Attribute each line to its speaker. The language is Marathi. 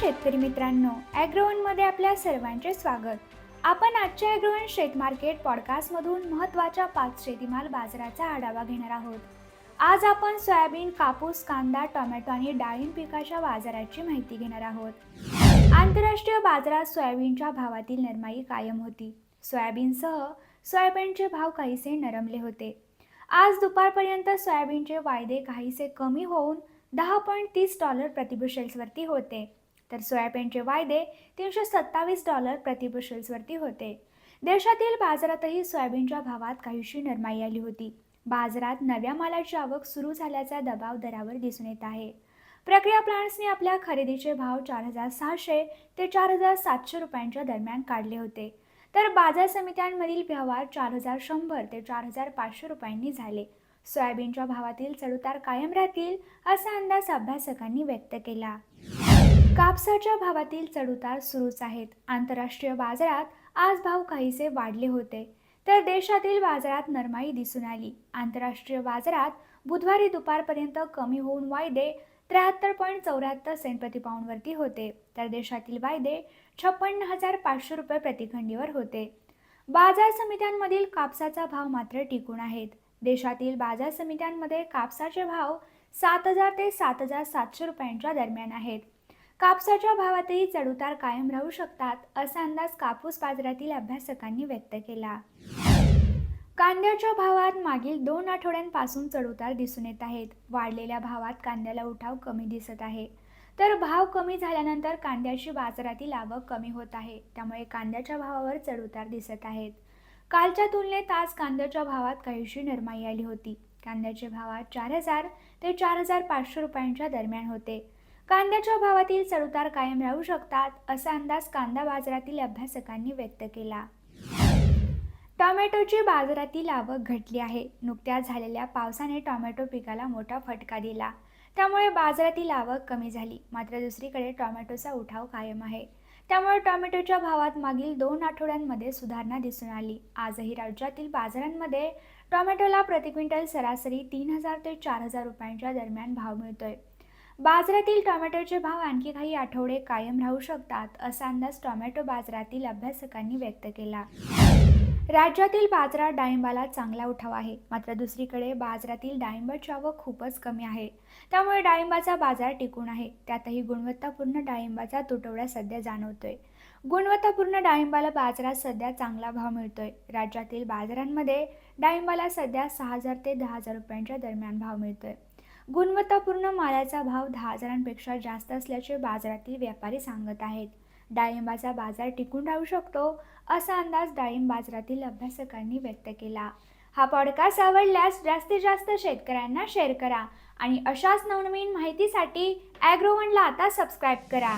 Speaker 1: शेतकरी मित्रांनो ॲग्रोवनमध्ये आपल्या सर्वांचे स्वागत. आपण आजच्या ॲग्रोवन शेत मार्केट पॉडकास्टमधून महत्त्वाच्या पाच शेतीमाल बाजाराचा आढावा घेणार आहोत. आज आपण सोयाबीन कापूस कांदा टोमॅटो आणि डाळिंब पिकाच्या बाजाराची माहिती घेणार आहोत. आंतरराष्ट्रीय बाजारात सोयाबीनच्या भावातील नरमाई कायम होती. सोयाबीनसह सोयाबीनचे भाव काहीसे नरमले होते. आज दुपारपर्यंत सोयाबीनचे वायदे काहीसे कमी होऊन दहा पॉईंट तीस डॉलर प्रतिबुशेल्सवरती होते. तर सोयाबीनचे वायदे तीनशे सत्तावीस डॉलर प्रतिबुशेल्सवरती होते. देशातील बाजारातही सोयाबीनच्या भावात काहीशी नरमाई आली होती. बाजारात नव्या मालाची आवक सुरू झाल्याचा दबाव दरावर दिसून येत आहे. प्रक्रिया प्लांट्सने आपल्या खरेदीचे भाव चार हजार सहाशे ते चार हजार सातशे रुपयांच्या दरम्यान काढले होते. तर बाजार समित्यांमधील व्यवहार चार हजार शंभर ते चार हजार पाचशे रुपयांनी झाले. सोयाबीनच्या भावातील चढउतार कायम राहतील असा अंदाज अभ्यासकांनी व्यक्त केला. कापसाच्या भावातील चढउतार सुरूच आहेत. आंतरराष्ट्रीय बाजारात आज भाव काहीसे वाढले होते. तर देशातील बाजारात नरमाई दिसून आली. आंतरराष्ट्रीय बाजारात बुधवारी दुपारपर्यंत कमी होऊन वायदे त्र्याहत्तर पॉईंट चौऱ्याहत्तर सेंट प्रतिपाऊंडवरती होते. तर देशातील वायदे छप्पन्न हजार पाचशे रुपये प्रतिखंडीवर होते. बाजार समित्यांमधील कापसाचा भाव मात्र टिकून आहेत. देशातील बाजार समित्यांमध्ये कापसाचे भाव सात हजार ते सात हजार सातशे रुपयांच्या दरम्यान आहेत. कापसाच्या भावातही चढउतार कायम राहू शकतात असा अंदाज कापूस बाजारातील अभ्यासकांनी व्यक्त केला. कांद्याच्या भावात मागील दोन आठवड्यांपासून चढउतार दिसून येत आहेत. वाढलेल्या भावात कांद्याला उठाव कमी दिसत आहे. तर भाव कमी झाल्यानंतर कांद्याची बाजारातील आवक कमी होत आहे. त्यामुळे कांद्याच्या भावावर चढउतार दिसत आहेत. कालच्या तुलनेत आज कांद्याच्या भावात काहीशी नरमाई आली होती. कांद्याचे भावात चार हजार ते चार हजार पाचशे रुपयांच्या दरम्यान होते. कांद्याच्या भावातील चढउतार कायम राहू शकतात असा अंदाज कांदा बाजारातील अभ्यासकांनी व्यक्त केला. टोमॅटोची बाजारातील आवक घटली आहे. नुकत्याच झालेल्या पावसाने टोमॅटो पिकाला मोठा फटका दिला. त्यामुळे बाजारातील आवक कमी झाली. मात्र दुसरीकडे टोमॅटोचा उठाव कायम आहे. त्यामुळे टोमॅटोच्या भावात मागील दोन आठवड्यांमध्ये सुधारणा दिसून आली. आजही राज्यातील बाजारांमध्ये टोमॅटोला प्रति क्विंटल सरासरी तीन हजार ते चार हजार रुपयांच्या दरम्यान भाव मिळतोय. बाजारातील टोमॅटोचे भाव आणखी काही आठवडे कायम राहू शकतात असा अंदाज टोमॅटो बाजारातील अभ्यासकांनी व्यक्त केला. राज्यातील बाजारात डाळिंबाला चांगला उठाव आहे मात्र दुसरीकडे बाजारातील डाळिंबाची आवक खूपच कमी आहे. त्यामुळे डाळिंबाचा बाजार टिकून आहे. त्यातही गुणवत्तापूर्ण डाळिंबाचा तुटवडा सध्या जाणवतोय. गुणवत्तापूर्ण डाळिंबाला बाजारात सध्या चांगला भाव मिळतोय. राज्यातील बाजारांमध्ये डाळिंबाला सध्या सहा हजार ते दहा हजार रुपयांच्या दरम्यान भाव मिळतोय. गुणवत्तापूर्ण मालाचा भाव दहा हजारांपेक्षा जास्त असल्याचे बाजारातील व्यापारी सांगत आहेत. डाळिंबाचा बाजार टिकून राहू शकतो असा अंदाज डाळिंब बाजारातील अभ्यासकांनी व्यक्त केला. हा पॉडकास्ट आवडल्यास जास्तीत जास्त शेतकऱ्यांना शेअर करा आणि अशाच नवनवीन माहितीसाठी ॲग्रोवनला आता सबस्क्राईब करा.